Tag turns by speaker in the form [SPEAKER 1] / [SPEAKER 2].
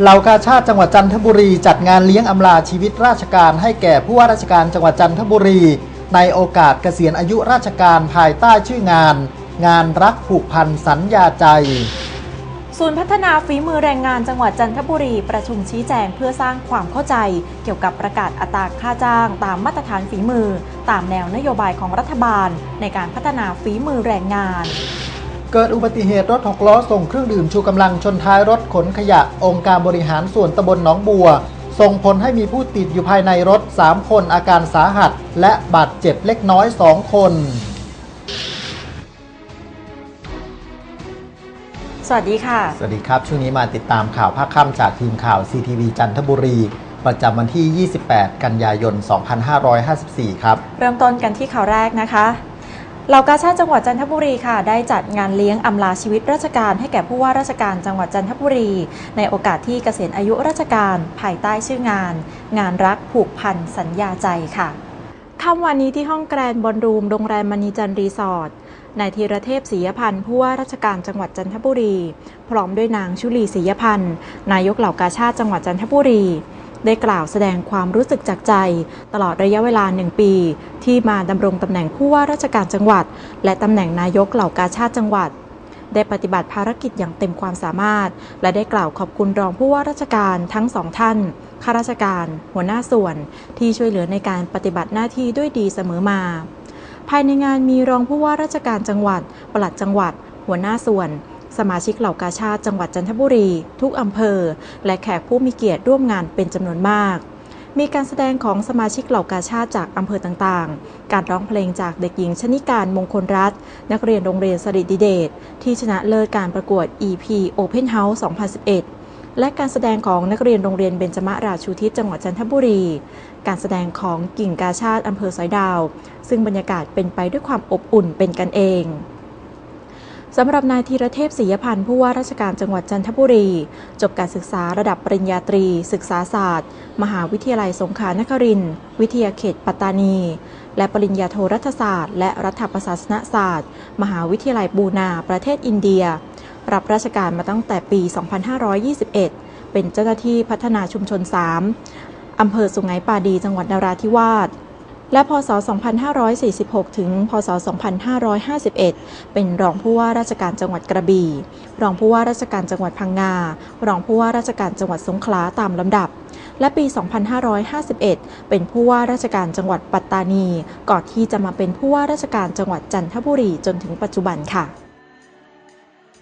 [SPEAKER 1] เหล่ากาชาติจังหวัดจันทบุรีจัดงานเลี้ยงอำลาชีวิตราชการให้แก่ผู้ว่าราชการจังหวัดจันทบุรี ในโอกาสเกษียณอายุราชการภายใต้ชื่องาน งานรักผูกพันสัญญาใจ
[SPEAKER 2] ศูนย์พัฒนาฝีมือแรงงานจังหวัดจันทบุรีประชุมชี้แจงเพื่อสร้างความเข้าใจ เกี่ยวกับประกาศอัตราค่าจ้าง ตามมาตรฐานฝีมือ ตามแนวนโยบายของรัฐบาล ในการพัฒนาฝีมือแรงงาน
[SPEAKER 1] เกิดอุบัติเหตุรถหกล้อส่งเครื่องดื่มชูกำลังชนท้ายรถขนขยะองค์การบริหารส่วนตำบลหนองบัว ส่งผลให้มีผู้ติดอยู่ภายในรถ 3 คนอาการสาหัส และบาดเจ็บเล็กน้อย 2 คน
[SPEAKER 2] สวัสดีค่ะ
[SPEAKER 1] สวัสดีครับ ช่วงนี้มาติดตามข่าวภาคค่ำจากทีมข่าว CTV จันทบุรี ประจำวันที่ 28 กันยายน 2554 ครับ
[SPEAKER 2] เริ่มต้นกันที่ข่าวแรกนะคะ เหล่ากาชาติจังหวัดจันทบุรีค่ะ ได้จัดงานเลี้ยงอำลาชีวิตราชการให้แก่ผู้ว่าราชการจังหวัดจันทบุรี ในโอกาสที่เกษียณอายุราชการภายใต้ชื่องาน งานรักผูกพันสัญญาใจค่ะค่ำวันนี้ที่ห้องแกรนบอลรูมโรงแรมมณีจันทร์รีสอร์ทนายธีรเทพศรียพันธ์ผู้ว่าราชการจังหวัดจันทบุรี พร้อมด้วยนางชุลีศรียพันธ์นายกเหล่ากาชาติจังหวัดจันทบุรี ได้กล่าวแสดงความรู้สึกจากใจ ตลอดระยะเวลาหนึ่งปี ที่มาดำรงตำแหน่งผู้ว่าราชการจังหวัด และตำแหน่งนายกเหล่ากาชาติจังหวัดได้ปฏิบัติภารกิจอย่างเต็มความสามารถ และได้กล่าวขอบคุณรองผู้ว่าราชการทั้งสองท่าน ข้าราชการ หัวหน้าส่วน ที่ช่วยเหลือในการปฏิบัติหน้าที่ด้วยดีเสมอมา ภายในงานมีรองผู้ว่าราชการจังหวัด ปลัดจังหวัด หัวหน้าส่วน สมาชิกเหล่ากาชาติจังหวัดจันทบุรี ทุกอำเภอ และแขกผู้มีเกียรติร่วมงานเป็นจำนวนมาก มีการแสดงของสมาชิกเหล่ากาชาติจากอำเภอต่างๆ การร้องเพลงจากเด็กหญิงชนิการมงคลรัตน์นักเรียนโรงเรียนสริดิเดชที่ชนะเลิศการประกวด EP Open House 2011และการแสดงของนักเรียนโรงเรียนเบญจมราชูทิศจังหวัดจันทบุรี การแสดงของกิ่งกาชาติอำเภอสอยดาว ซึ่งบรรยากาศเป็นไปด้วยความอบอุ่นเป็นกันเอง สำหรับนายธีรเทพศรียพันธ์ผู้ว่าราชการจังหวัดจันทบุรี จบการศึกษาระดับปริญญาตรี ศึกษาศาสตร์ มหาวิทยาลัยสงขลานครินทร์วิทยาเขตปัตตานี และปริญญาโทรัฐศาสตร์ และรัฐประศาสนศาสตร์ มหาวิทยาลัยบูนา ประเทศอินเดีย รับราชการมาตั้งแต่ปี 2521 เป็นเจ้าหน้าที่พัฒนาชุมชน 3อำเภอสุไหงปาดีจังหวัดนราธิวาส และพศ 2546 ถึง พศ 2551 เป็นรองผู้ว่าราชการจังหวัดกระบี่ รองผู้ว่าราชการจังหวัดพังงา รองผู้ว่าราชการจังหวัดสงขลาตามลำดับ และปี 2551 เป็นผู้ว่าราชการจังหวัดปัตตานี ก่อนที่จะมาเป็นผู้ว่าราชการจังหวัดจันทบุรีจนถึงปัจจุบันค่ะ